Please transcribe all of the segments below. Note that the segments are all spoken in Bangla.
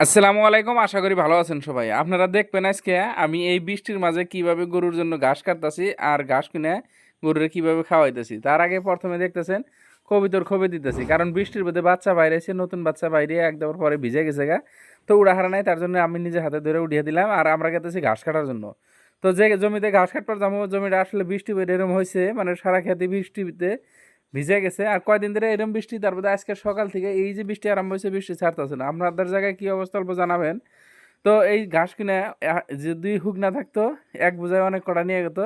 আসসালামু আলাইকুম, আশা করি ভালো আছেন সবাই। আপনারা দেখবেন আজকে আমি এই বৃষ্টির মাঝে কীভাবে গরুর জন্য ঘাস কাটতাছি আর ঘাস কিনে গরুর কীভাবে খাওয়াইতেছি। তার আগে প্রথমে দেখতেছেন, কবিতর খবে দিতেছি, কারণ বৃষ্টির মধ্যে বাচ্চা বাইরে এসে নতুন বাচ্চা বাইরে একদম পরে ভিজে গেছে গা। তো উড়াহারা নাই, তার জন্য আমি নিজে হাতে ধরে উঠিয়ে দিলাম আর আমরা গেতেছি ঘাস কাটার জন্য। তো যে জমিতে ঘাস কাটবার যাব জমিটা আসলে বৃষ্টি এরম হয়েছে মানে সারা খেতে বৃষ্টিতে ভিজে গেছে। আর কয়দিন ধরে এরকম বৃষ্টি তারপরে আজকে সকাল থেকে এই যে বৃষ্টি আরম্ভ হয়েছে বৃষ্টি ছাড়তেছে না। আপনাদের জায়গায় কি অবস্থা অল্প জানাবেন। তো এই ঘাস কিনে আহ, যে দুই হুক না থাকতো এক বোঝায় অনেক কটা নিয়ে যেত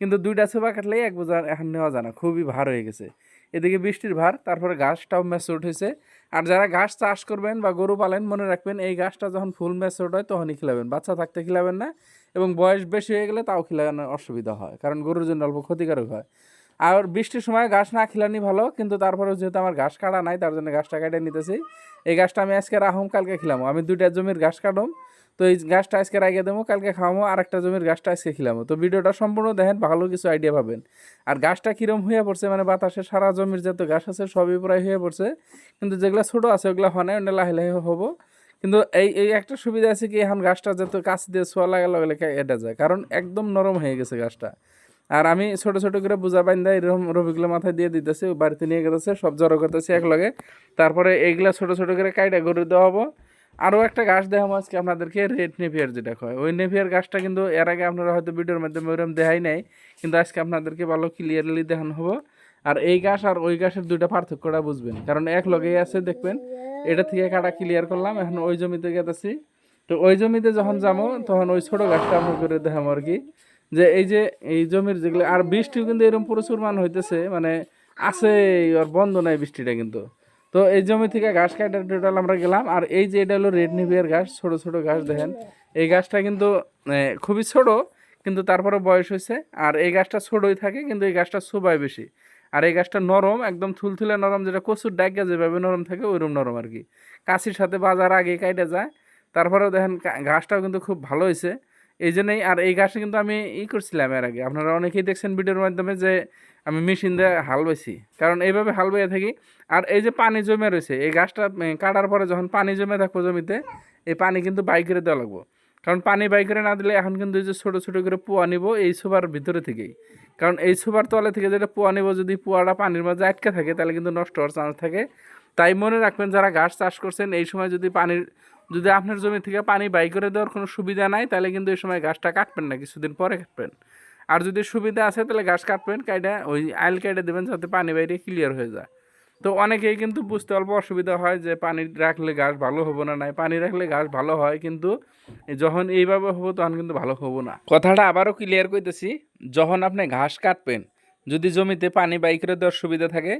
কিন্তু দুইটা ছোবা কাটলেই এক বোঝা এখন নেওয়া যায় না খুবই ভার হয়ে গেছে। এদিকে বৃষ্টির ভার তারপরে ঘাসটাও ম্যাচুট হয়েছে। আর যারা ঘাস চাষ করবেন বা গরু পালেন মনে রাখবেন এই ঘাসটা যখন ফুল ম্যাচুট হয় তখনই খিলাবেন। বাচ্চা থাকতে খিলাবেন না এবং বয়স বেশি হয়ে গেলে তাও খিলানোর অসুবিধা হয় কারণ গরুর জন্য অল্প ক্ষতিকারক হয়। আর বৃষ্টির সময় গাছ না খিলানি ভালো, কিন্তু তারপরেও যেহেতু আমার ঘাস কাটা নাই, তার জন্য গাছটা কেটে নিতেছি। এই গাছটা আমি আজকে রাখুম কালকে খিলামো। আমি দুইটা জমির ঘাস কাটুম, তো এই গাছটা আজকে রাখিয়ে দেবো, কালকে খাওয়ামো, আর একটা জমির গাছটা আজকে খিলামো। তো ভিডিওটা সম্পূর্ণ দেখেন, ভালো কিছু আইডিয়া পাবেন। আর গাছটা কিরম হয়ে পড়ছে মানে বাতাসে সারা জমির যত গাছ আছে, সবই প্রায় হয়ে পড়ছে। কিন্তু যেগুলো ছোটো আছে, ওগুলো হয় না ওটা লাহে লাহে হব। কিন্তু এই এই একটা সুবিধা আছে কি, এখন গাছটা যত কাছ দিয়ে ছোঁয়া লাগা লগে লেগে এটা যায়, কারণ একদম নরম হয়ে গেছে গাছটা আর আমি ছোট ছোট করে বুঝা বাইন্দা এরকম রবিগুলো মাথায় দিয়ে দিতেছি বাড়িতে নিয়ে গেতেছে, সব জড়ো করতেছি এক লগে তারপরে এইগুলা ছোট ছোট করে কাইটা গরু দেওয়া হব। আরও একটা গাছ দেখাবো আজকে আপনাদেরকে, রেড নেপিয়ার যেটা হয় ওই নেপিয়ার গাছটা কিন্তু এর আগে আপনারা হয়তো ভিডিওর মাধ্যমে ওইরকম দেখাই নাই, কিন্তু আজকে আপনাদেরকে ভালো ক্লিয়ারলি দেখানো হব। আর এই গাছ আর ওই গাছের দুইটা পার্থক্যটা বুঝবেন, কারণ এক লগেই আছে, দেখবেন। এটা থেকে কাটা ক্লিয়ার করলাম, এখন ওই জমিতে গেতেছি। তো ওই জমিতে যখন যাব, তখন ওই ছোট গাছটা আমরা করে দেখাবো আর কি। যে এই যে এই জমির যেগুলো, আর বৃষ্টিও কিন্তু এরকম প্রচুর মান হইতেছে মানে আছে আর বন্ধ নাই বৃষ্টিটা কিন্তু। তো এই জমি থেকে ঘাস কাটা টোটাল আমরা গেলাম, আর এই যে এটা হলো রেড নিভিয়ার ঘাস, ছোট ছোট ঘাস দেখেন। এই গাছটা কিন্তু খুবই ছোট, কিন্তু তারপরে বয়স হয়েছে আর এই গাছটা ছোটই থাকে, কিন্তু এই গাছটা শোভায় বেশি। আর এই গাছটা নরম, একদম থুলথুলে নরম, যেটা কচুর ডাইগা যেভাবে নরম থাকে, ওইরকম নরম আর কি। কাশির সাথে বাজার আগে কাইটা যায়, তারপরেও দেখেন ঘাসটাও কিন্তু খুব ভালো হয়েছে এই জন্যই আর এই গাছে কিন্তু আমি ই করছিলাম এর আগে। আপনারা অনেকেই দেখছেন ভিডিওর মাধ্যমে যে আমি মেশিন দিয়ে হাল বাইছি। কারণ এইভাবে হাল বাইয়ে থাকি। আর এই যে পানি জমে রয়েছে, এই গাছটা কাটার পরে যখন পানি জমে থাকব জমিতে, এই পানি কিন্তু বাই করে দেওয়া লাগবো। কারণ পানি বাই করে না দিলে এখন কিন্তু এই যে ছোটো ছোটো করে পোয়া নিব এই সোবার ভিতরে থেকেই। কারণ এই সোবার তলে থেকে যেটা পোয়া নিব, যদি পোয়াটা পানির মাঝে আটকে থাকে, তাহলে কিন্তু নষ্ট হওয়ার চান্স থাকে। তাই মনে রাখবেন, যারা ঘাস চাষ করছেন, এই সময় যদি পানির যদি আপনার জমি থেকে পানি বাই করে দেওয়ার কোনো সুবিধা নাই, তাহলে কিন্তু এই সময় গাছটা কাটবেন না, কিছুদিন পরে কাটবেন। আর যদি সুবিধা আছে, তাহলে গাছ কাটবেন, কাইটা ওই আইল কেটে দেবেন যাতে পানি বাইরে ক্লিয়ার হয়ে যায়। তো অনেকেই কিন্তু বুঝতে অল্প অসুবিধা হয় যে পানি রাখলে গাছ ভালো হব না, নাই পানি রাখলে গাছ ভালো হয়, কিন্তু যখন এইভাবে হব তখন কিন্তু ভালো হব না। কথাটা আবারও ক্লিয়ার করতেছি যখন আপনি ঘাস কাটবেন, যদি জমিতে পানি বাই করে দেওয়ার সুবিধা থাকে,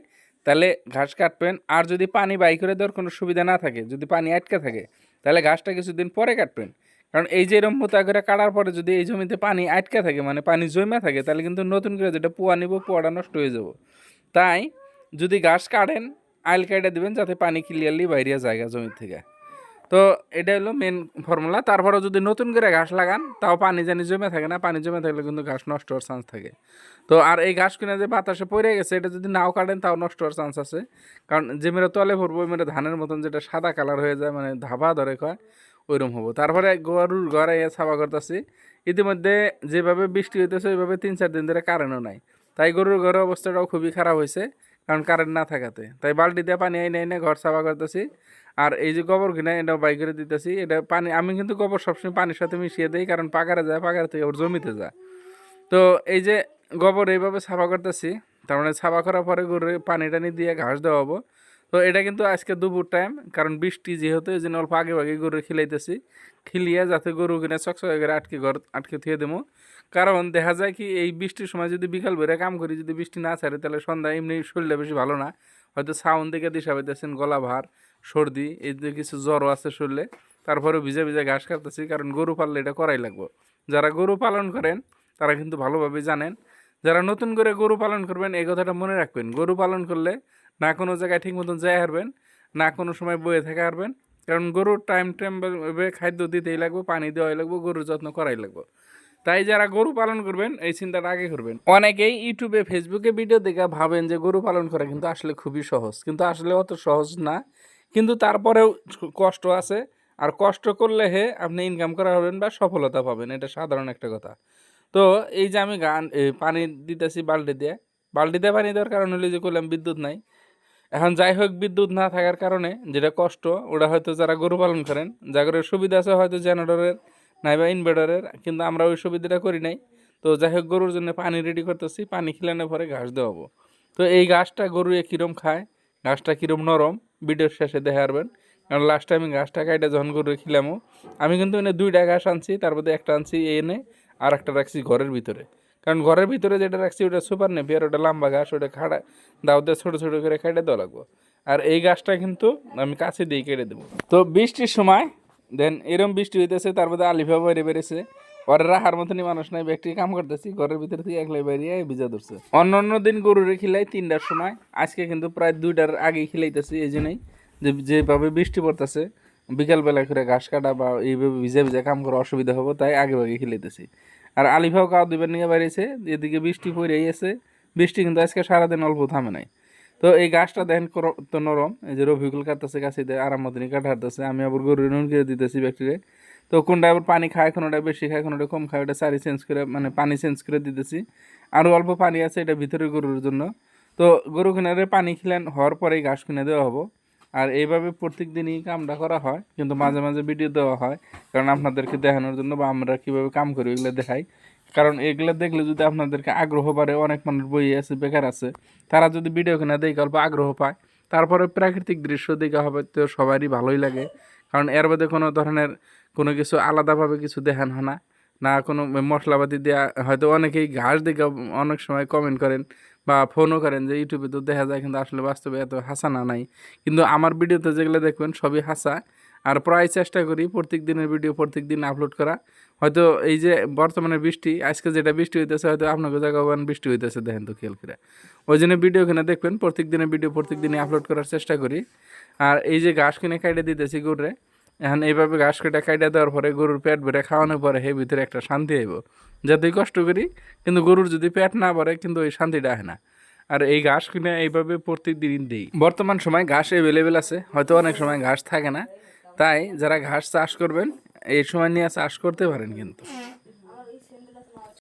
তাহলে ঘাস কাটবেন। আর যদি পানি বাই করে দেওয়ার কোনো সুবিধা না থাকে, যদি পানি আটকে থাকে তাহলে গাছটা কিছুদিন পরে কাটবেন। কারণ এই যে এরম মোতা করে কাটার পরে যদি এই জমিতে পানি আটকে থাকে মানে পানি জমে থাকে, তাহলে কিন্তু নতুন করে যেটা পোয়া নিব, পোয়াটা নষ্ট হয়ে যাব। তাই যদি গাছ কাটেন, আইল কেটে দেবেন যাতে পানি ক্লিয়ারলি বাইরে জায়গা জমি থেকে। তো এটা হলো মেন ফর্মুলা তারপরে যদি নতুন করে ঘাস লাগান, তাও পানি জানি জমে থাকে না, পানি জমে থাকলে কিন্তু ঘাস নষ্ট হওয়ার চান্স থাকে। তো আর এই ঘাস কিনে যে বাতাসে পড়ে গেছে, এটা যদি নাও কাটেন, তাও নষ্ট হওয়ার চান্স আছে। কারণ যে মেরে তলে ভরবো, ওই মেরে ধানের মতন যেটা সাদা কালার হয়ে যায় মানে ধাবা ধরে কয়, ওইরকম হব। তারপরে গরুর ঘরে ছাপা করতেছি। ইতিমধ্যে যেভাবে বৃষ্টি হইতেছে, ওইভাবে তিন চার দিন ধরে কারেন্টও নাই। তাই গরুর ঘরের অবস্থাটাও খুবই খারাপ হয়েছে কারণ কারেন্ট না থাকাতে। তাই বালতি দিয়ে পানি এনে এনে ঘর সাফা করতেছি। আর এই যে গোবর কিনা এটা বাই করে দিতেছি। এটা পানি, আমি কিন্তু গোবর সবসময় পানির সাথে মিশিয়ে দিই, কারণ পাকারে যায় পাকার থেকে ওর জমিতে যায়। তো এই যে গোবর এইভাবে সাফা করতেছি, তার মানে সাফা করার পরে গরুর পানি টানি দিয়ে ঘাস দেওয়া হব তো এটা কিন্তু আজকে দুপুর টাইম কারণ বৃষ্টি যেহেতু, এই জন্য অল্প আগে আগে গরু খিলাইতেছি। খিলিয়ে যাতে গরু কিনে চকচকে করে আটকে ঘর, আটকে থুয়ে দেবো। কারণ দেখা যায় কি, এই বৃষ্টির সময় যদি বিকাল বেড়ে কাম করি, যদি বৃষ্টি না ছাড়ে, তাহলে সন্ধ্যা এমনি শরীরটা বেশি ভালো না। হয়তো সাউন্ড দিকে দিশা পাইতেছেন গলা ভার সর্দি, এই যে কিছু জ্বরও আছে শরীরে তারপরে ভিজে ভিজে ঘাস কাটতেছি, কারণ গরু পাললে এটা করাই লাগবো। যারা গরু পালন করেন, তারা কিন্তু ভালোভাবে জানেন। যারা নতুন করে গরু পালন করবেন, এই কথাটা মনে রাখবেন। গরু পালন করলে না কোনো জায়গায় ঠিক মতন যায় হারবেন, না কোনো সময় বয়ে থেকে হারবেন। কারণ গরুর টাইম টাইম খাদ্য দিতেই লাগবে, পানি দেওয়াই লাগবে, গরুর যত্ন করাই লাগবে। তাই যারা গরু পালন করবেন, এই চিন্তাটা আগে করবেন। অনেকেই ইউটিউবে, ফেসবুকে ভিডিও দেখে ভাবেন যে গরু পালন করা কিন্তু আসলে খুবই সহজ। কিন্তু আসলে অত সহজ না। কিন্তু তারপরেও কষ্ট আছে। আর কষ্ট করলে হে আপনি ইনকাম করা হবেন বা সফলতা পাবেন, এটা সাধারণ একটা কথা। তো এই যে আমি গান পানি দিতেছি বালতি দিয়ে বালতিতে পানি দেওয়ার কারণ হলো যে করলাম বিদ্যুৎ নাই। এখন যাই হোক বিদ্যুৎ না থাকার কারণে যেটা কষ্ট, ওটা হয়তো যারা গরু পালন করেন যাদের সুবিধা আছে হয়তো জেনারেটরের, নাইবা ইনভার্টারের কিন্তু আমরা ওই সুবিধাটা করি নাই। তো যাই হোক গরুর জন্য পানি রেডি করতেছি, পানি খিলানোর পরে ঘাস দেওয়াবো। তো এই ঘাসটা গরু কিরম খায়? ঘাসটা কিরম নরম? ভিডিওর শেষে দেখে পারবেন কারণ লাস্ট টাইম গাছটা কাইটা যখন গরু খিলামো, আমি কিন্তু এনে দুইটা ঘাস আনছি, তার মধ্যে একটা আনছি এনে, আর একটা রাখছি ঘরের ভিতরে। কারণ ঘরের ভিতরে যেটা রাখছি, ওটা সুপার নেপিয়ার ওটা লম্বা ঘাস ওটা খাড়া দাউতে ছোটো ছোটো করে কেটে দেওয়া লাগবো। আর এই গাছটা কিন্তু আমি কাছে দিয়ে কেটে দেবো। তো বৃষ্টির সময় দেন এরম বৃষ্টি হইতেছে, তার মধ্যে আলিফা বাইরে বেড়েছে ওর রাখার মতনই মানুষ নাই, ব্যক্তি কাম করতেছি, ঘরের ভিতরে থেকে একলাই বেরিয়ে ভিজা ধরছে। অন্য অন্য দিন গরুরে খিলাই তিনটার সময়, আজকে কিন্তু প্রায় দুইটার আগেই খিলাইতেছি, এই জন্যই যে, যেভাবে বৃষ্টি পড়তেছে, বিকালবেলা করে ঘাস কাটা বা এইভাবে ভিজে ভিজে কাম করা অসুবিধা হব, তাই আগে ভাগে খিলাইতেছি। আর আলিফাও কাউ দুবার নিয়ে বেরিয়েছে, এদিকে বৃষ্টি পড়েই আছে, বৃষ্টি কিন্তু আজকে সারাদিন অল্প থামে নাই। তো এই গাছটা দেখেন তো নরম, এই যে রফিকুল কাটতেছে গাছে দেয় আরাম মতনই কাটা হাঁটতেছে, আমি আবার গরু নুন করে দিতেছি ব্যাকটেরিয়া তো কোনটা আবার পানি খায়, কোনোটা বেশি খায়, কোনোটা কম খায়, ওটা সারি চেঞ্জ করে মানে পানি চেঞ্জ করে দিতেছি। আরও অল্প পানি আছে এটা ভিতরে গরুর জন্য। তো গরু কিনারে পানি খিলেন হওয়ার পরেই ঘাস কিনে দেওয়া হব। আর এইভাবে প্রত্যেক দিনই কামটা করা হয়, কিন্তু মাঝে মাঝে ভিডিও দেওয়া হয়, কারণ আপনাদেরকে দেখানোর জন্য বা আমরা কীভাবে কাম করি এগুলো দেখাই। কারণ এগুলো দেখলে যদি আপনাদেরকে আগ্রহ বাড়ে, অনেক মানুষ বই আছে, বেকার আছে, তারা যদি ভিডিও কিনা দেখে অল্প আগ্রহ পায়, তারপরে প্রাকৃতিক দৃশ্য দেখা হবে, তো সবারই ভালোই লাগে। কারণ এর বাদে কোনো ধরনের কোনো কিছু আলাদাভাবে কিছু দেখানো হয় না। না কোনো মশলাপাতি দেওয়া হয়তো অনেকেই ঘাস দেখে অনেক সময় কমেন্ট করেন বা ফোনও করেন যে ইউটিউবে তো দেখা যায় কিন্তু আসলে বাস্তবে এত হাসানা নাই। কিন্তু আমার ভিডিওতে যেগুলো দেখবেন সবই হাসা। আর প্রায় চেষ্টা করি প্রত্যেক দিনের ভিডিও প্রত্যেক দিন আপলোড করা। হয়তো এই যে বর্তমানে বৃষ্টি, আজকে যেটা বৃষ্টি হইতেছে হয়তো আপনাকে জায়গায় বৃষ্টি হইতেছে দেখেন তো খেয়াল করে। ওই জন্য ভিডিও কিনে দেখবেন প্রত্যেক দিনের ভিডিও প্রত্যেক দিনই আপলোড করার চেষ্টা করি। আর এই যে ঘাস কিনে কাইটে দিতেছি গরুরে এখন এইভাবে ঘাস কেটে কাইটা দেওয়ার পরে গরুর পেট ভরে খাওয়ানোর পরে সেই ভিতরে একটা শান্তি আইব। যাতেই কষ্ট করি, কিন্তু গরুর যদি পেট না ভরে, কিন্তু ওই শান্তিটা হয় না। আর এই ঘাস কিনে এইভাবে প্রত্যেক দিন দিই। বর্তমান সময় ঘাস অ্যাভেলেবেল আছে, হয়তো অনেক সময় ঘাস থাকে না। তাই যারা ঘাস চাষ করবেন, এই সময় নিয়ে চাষ করতে পারেন কিন্তু।